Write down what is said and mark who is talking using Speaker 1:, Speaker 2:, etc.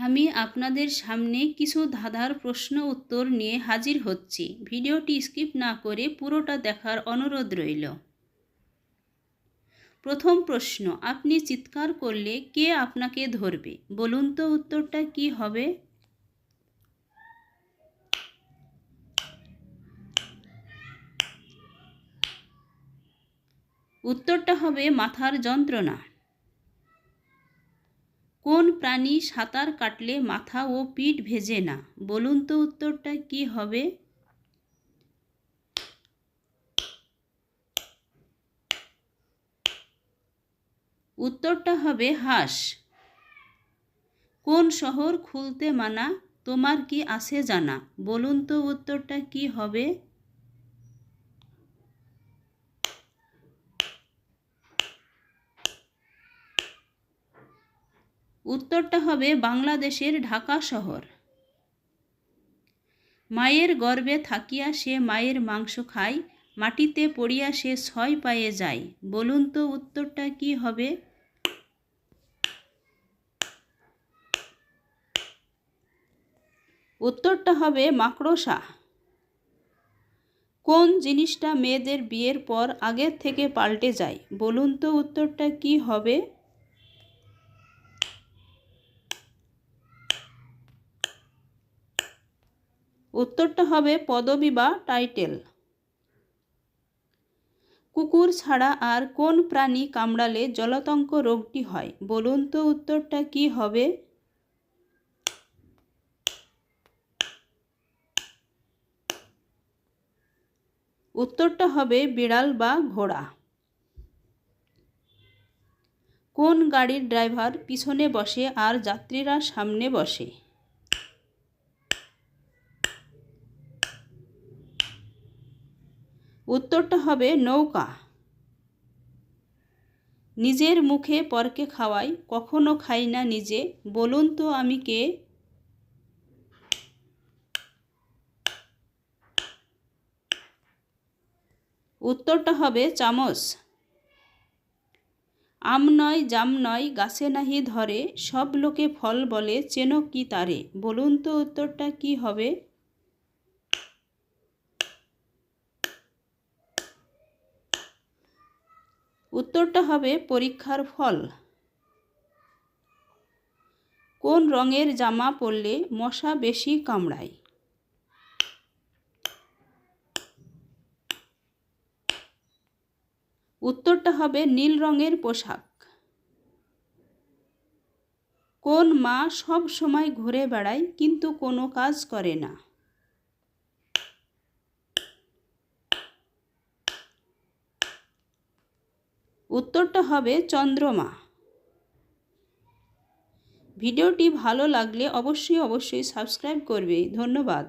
Speaker 1: আমি আপনাদের সামনে কিছু ধাঁধার প্রশ্ন উত্তর নিয়ে হাজির হচ্ছি। ভিডিওটি স্কিপ না করে পুরোটা দেখার অনুরোধ রইল। প্রথম প্রশ্ন, আপনি চিৎকার করলে কে আপনাকে ধরবে? বলুন তো উত্তরটা কি হবে? উত্তরটা হবে মাথার যন্ত্রণা। কোন প্রাণী সাঁতার কাটলে মাথা ও পিঠ ভেজে না? বলুন তো উত্তরটা কি হবে? উত্তরটা হবে হাঁস। কোন শহর খুলতে মানা? তোমার কি আসে জানা? বলুন তো উত্তরটা কি হবে? উত্তরটা হবে বাংলাদেশের ঢাকা শহর। মায়ের গর্ভে থাকিয়া সে মায়ের মাংস খায়, মাটিতে পড়িয়া সে ছয় পায়ে যায়। বলুন তো উত্তরটা কি হবে? উত্তরটা হবে মাকড়সা। কোন জিনিসটা মেয়েদের বিয়ের পর আগের থেকে পাল্টে যায়? বলুন তো উত্তরটা কি হবে? উত্তরটা হবে পদবি বা টাইটেল। কুকুর ছাড়া আর কোন প্রাণী কামড়ালে জলতঙ্ক রোগটি হয়? বলুন তো উত্তরটা কি হবে? উত্তরটা হবে বিড়াল বা ঘোড়া। কোন গাড়ির ড্রাইভার পিছনে বসে আর যাত্রীরা সামনে বসে? উত্তরটা হবে নৌকা। নিজের মুখে পরকে খাওয়াই, কখনো খাই না নিজে। বলুন তো আমি কে? উত্তরটা হবে চামচ। আম নয়, জাম নয়, গাছে নাহি ধরে, সব লোকে ফল বলে, চেনো কি তারে? বলুন তো উত্তরটা কি হবে? উত্তরটা হবে পরীক্ষার ফল। কোন রঙের জামা পরলে মশা বেশি কামড়ায়? উত্তরটা হবে নীল রঙের পোশাক। কোন মা সব সময় ঘুরে বেড়ায়, কিন্তু কোনো কাজ করে না। উত্তরটা হবে চন্দ্রমা। ভিডিওটি ভালো লাগলে অবশ্যই অবশ্যই সাবস্ক্রাইব করবে। ধন্যবাদ।